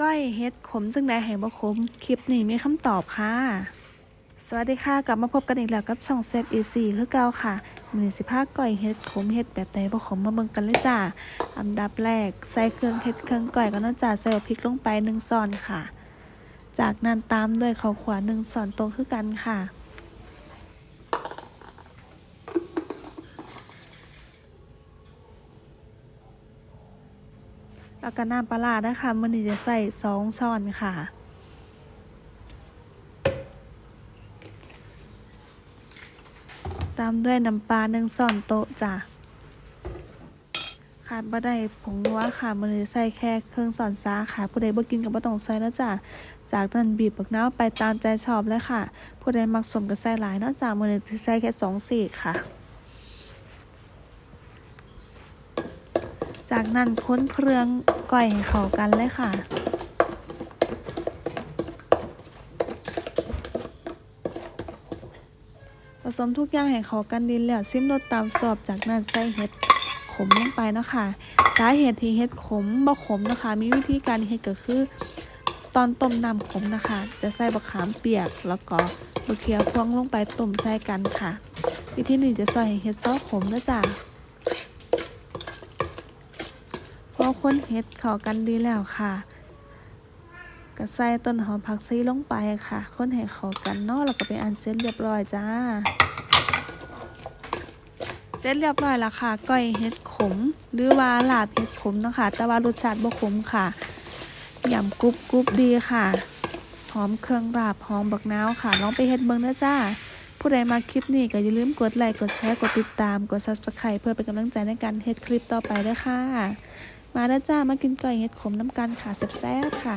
ก้อยเฮ็ดขมซึ่งใดแห่งบ่ขมคลิปนี้มีคำตอบค่ะ สวัสดีค่ะกลับมาพบกันอีกแล้วกับช่องเซฟอีซีคือเก่าค่ะมือสิพาก้อยเฮ็ดขมเฮ็ดแบบใดบ่ขมมาเบิ่งกันเลยจ้าอันดับแรกใส่เครื่องเฮ็ดเครื่องก้อยก่อนเนาจ้าใส่พริกลงไป1ซอนค่ะ จากนั้นตามด้วยข้าวขวา1ซอนตรงคือกันค่ะ แล้วก็น้ำปลาร้านะคะ มันนี้จะใส่สองช้อนค่ะ ตามด้วยน้ำปลาหนึ่งช้อนโต๊ะจ้ะขาดบ่ได้ผงนัวค่ะ มันนี้ใส่แค่เครื่องสอนซาค่ะ ผู้ใดบ่กินกับบ่ต้องใส่แล้วจ้ะ จากนั้นบีบบักนาวไปตามใจชอบเลยค่ะ ผู้ใดมักสมก็ใส่หลายเนอกจากมันนี้ใส่แค่สองสีกค่ะ จากนั้นค้นเครื่องก่อยให้เข้ากันเลยค่ะ ผสมทุกอย่างให้เข้ากันดีแล้วซิมรสตามสอบจากนั้นใส่เห็ดขมลงไปนะค่ะสาเหตุที่เห็ดขมบ่ขมนะคะ มีวิธีการเฮ็ดก็คือ ตอนต้มน้ำขมนะคะ จะใส่บะขามเปียกแล้วก็บะเขียวพวงลงไปต้มใส่กันค่ะ วิธีนี้จะใส่เห็ดซอสขมนะจ๊ะ พอ คนเฮ็ดเข้ากันดีแล้วค่ะก็ใส่ต้นหอมผักชีลงไปค่ะ คนให้เข้ากันเนาะแล้วก็เป็นอันเสร็จเรียบร้อยจ้า เสร็จเรียบร้อยแล้วค่ะก้อยเห็ดขม หรือว่าลาบเห็ดขมเนาะค่ะ แต่ว่ารสชาติบ่ขมค่ะยำกรุบกรุบดีค่ะ หอมเครื่องลาบหอมบักนาวค่ะ ลองไปเฮ็ดเบิ่งนะจ้า ผู้ใดมาคลิปนี้ก็อย่าลืมกดไลค์ กดแชร์ กดติดตาม กด Subscribe เพื่อเป็นกำลังใจในการเฮ็ดคลิปต่อไปด้วยค่ะ มาแล้วจ้ามากินไก่เห็ดขมน้ำกันค่ะแซ่บๆค่ะ